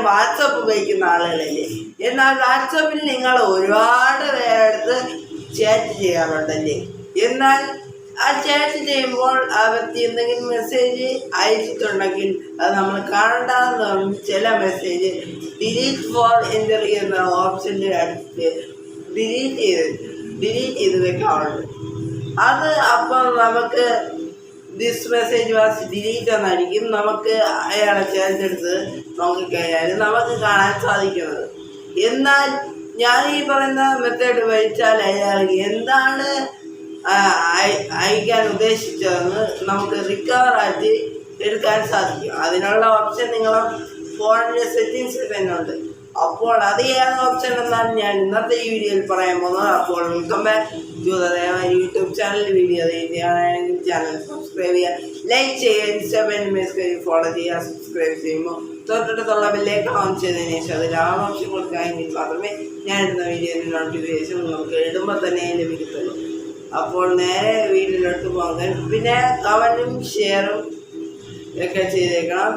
എല്ലാവരും വാട്സപ്പ് ഉപയോഗിക്കുന്ന ആളുകളല്ലേ? എന്നാൽ വാട്സപ്പിൽ നിങ്ങൾ ഒരുപാട് പേരെടുത്ത് ചാറ്റ് ചെയ്യാറുണ്ടല്ലേ? എന്നാൽ ആ ചാറ്റ് ചെയ്യുമ്പോൾ ആ വ്യക്തി എന്തെങ്കിലും മെസ്സേജ് അയച്ചിട്ടുണ്ടെങ്കിൽ അത് നമ്മൾ കാണണ്ടെന്ന് ചില മെസ്സേജ് ഡിലീറ്റ് ഫോർ എന്റർ എന്ന ഓപ്ഷന്റെ അടുത്ത് ഡിലീറ്റ് ചെയ്ത് ഡിലീറ്റ് ചെയ്ത് വെക്കാറുണ്ട്. അത് അപ്പം നമുക്ക് ദിസ് മെസ്സേജ് വാസ് ഡിലീറ്റ് എന്നായിരിക്കും നമുക്ക് അയാളെ ചേർത്തെടുത്ത് നോക്കിക്കഴിഞ്ഞാൽ നമുക്ക് കാണാൻ സാധിക്കുന്നത്. എന്നാൽ ഞാൻ ഈ പറയുന്ന മെത്തേഡ് വഹിച്ചാൽ അയാൾ എന്താണ് അയക്കാൻ ഉദ്ദേശിച്ചതെന്ന് നമുക്ക് റിക്കവർ ആയിട്ട് എടുക്കാൻ സാധിക്കും. അതിനുള്ള ഓപ്ഷൻ നിങ്ങളെ ഫോണിന്റെ സെറ്റിങ്സിൽ തന്നെ ഉണ്ട്. അപ്പോൾ അത് ഏത് ഓപ്ഷൻ എന്നാണ് ഞാൻ ഇന്നത്തെ ഈ വീഡിയോയിൽ പറയാൻ പോകുന്നത്. അപ്പോൾ വെൽക്കം ബാക്ക് ജ്യൂതദേവ യൂട്യൂബ് ചാനൽ വീഡിയോ ചെയ്യുകയാണെങ്കിൽ ചാനൽ സബ്സ്ക്രൈബ് ചെയ്യുക. ലൈക്ക് ചെയ്യുക ഇൻസ്റ്റാഗ്രാമിൽ മെസ്സേജ് ഫോളോ ചെയ്യുക സബ്സ്ക്രൈബ് ചെയ്യുമ്പോൾ തൊട്ടടുത്തുള്ള ബില്ലേക്ക് ഓൺ ചെയ്തതിന് ശേഷം അതിൽ ആ ഓപ്ഷൻ കൊടുക്കുകയെങ്കിൽ മാത്രമേ ഞാൻ ഇടുന്ന വീഡിയോയിൽ നോട്ടിഫിക്കേഷൻ നമുക്ക് ഇടുമ്പോൾ തന്നെ ലഭിക്കത്തുള്ളൂ. അപ്പോൾ നേരെ വീട്ടിലോട്ട് പോകാൻ പിന്നെ കമന്റും ഷെയറും ഒക്കെ ചെയ്തേക്കണം.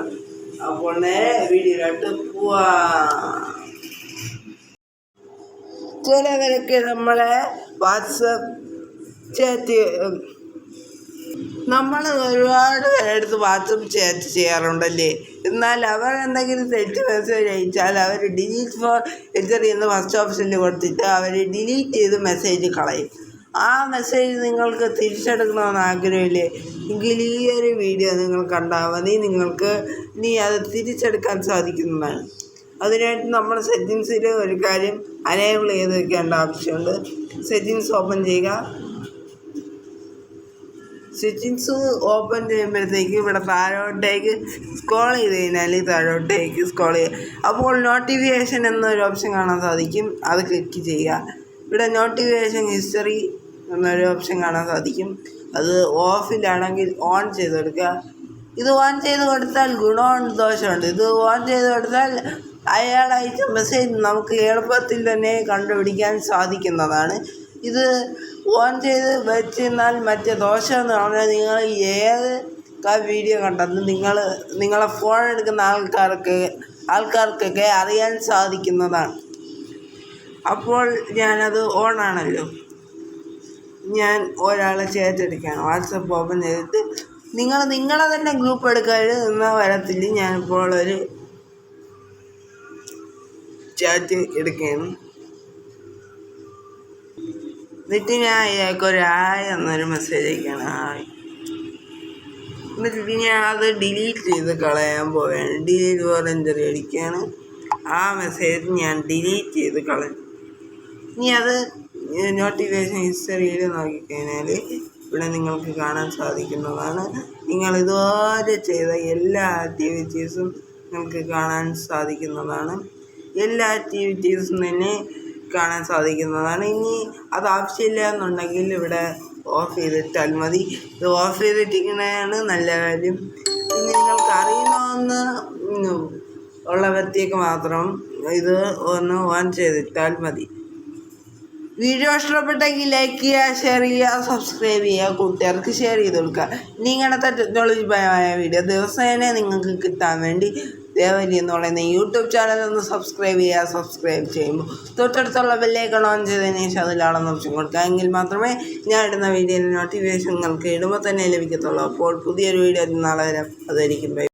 അപ്പോൾ നേരെ വീട്ടിലോട്ട് പോവാം. ചിലവരൊക്കെ നമ്മളെ വാട്സപ്പ് ചാറ്റ് നമ്മൾ ഒരുപാട് പേരെടുത്ത് വാട്സപ്പ് ചാറ്റ് ചെയ്യാറുണ്ടല്ലേ? എന്നാൽ അവർ എന്തെങ്കിലും തെറ്റ് മെസ്സേജ് അയച്ചാൽ അവർ ഡിലീറ്റ് ഫോർ എന്റർ എന്ന് ഫസ്റ്റ് ഓപ്ഷനിൽ കൊടുത്തിട്ട് അവർ ഡിലീറ്റ് ചെയ്ത് മെസ്സേജ് കളയും. ആ മെസ്സേജ് നിങ്ങൾക്ക് തിരിച്ചെടുക്കണമെന്ന് ആഗ്രഹമില്ലേ? എങ്കിൽ ഈ ഒരു വീഡിയോ നിങ്ങൾ കണ്ടാൽ മതി. നിങ്ങൾക്ക് ഇനി അത് തിരിച്ചെടുക്കാൻ സാധിക്കുന്നതാണ്. അതിനായിട്ട് നമ്മൾ സെറ്റിങ്സിൽ ഒരു കാര്യം അനേബിൾ ചെയ്ത് വെക്കേണ്ട ആവശ്യമുണ്ട്. സെറ്റിങ്സ് ഓപ്പൺ ചെയ്യുക. സെറ്റിങ്സ് ഓപ്പൺ ചെയ്യുമ്പോഴത്തേക്ക് ഇവിടെ താഴോട്ടേക്ക് സ്ക്രോൾ ചെയ്ത് കഴിഞ്ഞാൽ താഴോട്ടേക്ക് സ്ക്രോൾ ചെയ്യുക. അപ്പോൾ നോട്ടിഫിക്കേഷൻ എന്നൊരു ഓപ്ഷൻ കാണാൻ സാധിക്കും. അത് ക്ലിക്ക് ചെയ്യുക. ഇവിടെ നോട്ടിഫിക്കേഷൻ ഹിസ്റ്ററി എന്നൊരു ഓപ്ഷൻ കാണാൻ സാധിക്കും. അത് ഓഫിലാണെങ്കിൽ ഓൺ ചെയ്ത് കൊടുക്കുക. ഇത് ഓൺ ചെയ്ത് കൊടുത്താൽ ഗുണമുണ്ട് ദോഷമുണ്ട്. ഇത് ഓൺ ചെയ്ത് കൊടുത്താൽ അയാൾ അയച്ച മെസ്സേജ് നമുക്ക് എളുപ്പത്തിൽ തന്നെ കണ്ടുപിടിക്കാൻ സാധിക്കുന്നതാണ്. ഇത് ഓൺ ചെയ്ത് വെച്ചിരുന്നാൽ മറ്റേ ദോഷം എന്ന് പറഞ്ഞാൽ നിങ്ങൾ ഏത് വീഡിയോ കണ്ടെന്ന് നിങ്ങൾ നിങ്ങളെ ഫോൺ എടുക്കുന്ന ആൾക്കാർക്ക് ആൾക്കാർക്കൊക്കെ അറിയാൻ സാധിക്കുന്നതാണ്. അപ്പോൾ ഞാനത് ഓണാണല്ലോ ഞാൻ ഒരാളെ ചേർത്തെടുക്കുകയാണ്. വാട്സപ്പ് ഓപ്പൺ ചെയ്തിട്ട് നിങ്ങൾ നിങ്ങളെ തന്നെ ഗ്രൂപ്പ് എടുക്കാതെ എന്നാൽ വരത്തില്ല. ഞാനിപ്പോൾ ഒരു ചാറ്റ് എടുക്കുകയാണ്. എന്നിട്ട് ഞാൻ അയാൾക്ക് ഒരു എന്നൊരു മെസ്സേജ് അയക്കണം എന്നിട്ട് ഞാൻ അത് ഡിലീറ്റ് ചെയ്ത് കളയാൻ പോവുകയാണ്. ഡിലീറ്റ് പോലെ എന്ററി അടിക്കുകയാണ് ആ മെസ്സേജ് ഞാൻ ഡിലീറ്റ് ചെയ്ത് കളഞ്ഞു. ഇനി അത് നോട്ടിഫിക്കേഷൻ ഹിസ്റ്ററിയിൽ നോക്കിക്കഴിഞ്ഞാൽ ഇവിടെ നിങ്ങൾക്ക് കാണാൻ സാധിക്കുന്നതാണ്. നിങ്ങൾ ഇതുവരെ ചെയ്ത എല്ലാ ആക്ടിവിറ്റീസും നിങ്ങൾക്ക് കാണാൻ സാധിക്കുന്നതാണ്. എല്ലാ ആക്ടിവിറ്റീസും തന്നെ കാണാൻ സാധിക്കുന്നതാണ്. ഇനി അത് ആവശ്യമില്ല എന്നുണ്ടെങ്കിൽ ഇവിടെ ഓഫ് ചെയ്തിട്ടാൽ മതി. ഇത് ഓഫ് ചെയ്തിട്ടിരിക്കുന്നതാണ് നല്ല കാര്യം. ഇനി നിങ്ങൾക്ക് അറിയണമെന്ന് ഉള്ള വ്യക്തിക്ക് മാത്രം ഇത് ഒന്ന് ഓൺ ചെയ്തിട്ടാൽ മതി. വീഡിയോ ഇഷ്ടപ്പെട്ടെങ്കിൽ ലൈക്ക് ചെയ്യുക ഷെയർ ചെയ്യുക സബ്സ്ക്രൈബ് ചെയ്യുക കൂട്ടുകാർക്ക് ഷെയർ ചെയ്ത് കൊടുക്കുക. ഇനി ഇങ്ങനത്തെ ടെക്നോളജി പരമായ വീഡിയോ ദിവസേന നിങ്ങൾക്ക് കിട്ടാൻ വേണ്ടി ദേവരി എന്ന് പറയുന്ന യൂട്യൂബ് ചാനൽ ഒന്ന് സബ്സ്ക്രൈബ് ചെയ്യുക സബ്സ്ക്രൈബ് ചെയ്യുമ്പോൾ തൊട്ടടുത്തുള്ള ബെല്ലേക്ക് ഓൺ ചെയ്തതിന് ശേഷം അതിലാണെന്ന് ഓപ്ഷൻ കൊടുക്കുക. എങ്കിൽ മാത്രമേ ഞാൻ ഇടുന്ന വീഡിയോയിൽ നോട്ടിഫിക്കേഷൻ നിങ്ങൾക്ക് ഇടുമ്പോൾ തന്നെ ലഭിക്കത്തുള്ളൂ. അപ്പോൾ പുതിയൊരു വീഡിയോ നാളെ വരെ. അതായിരിക്കും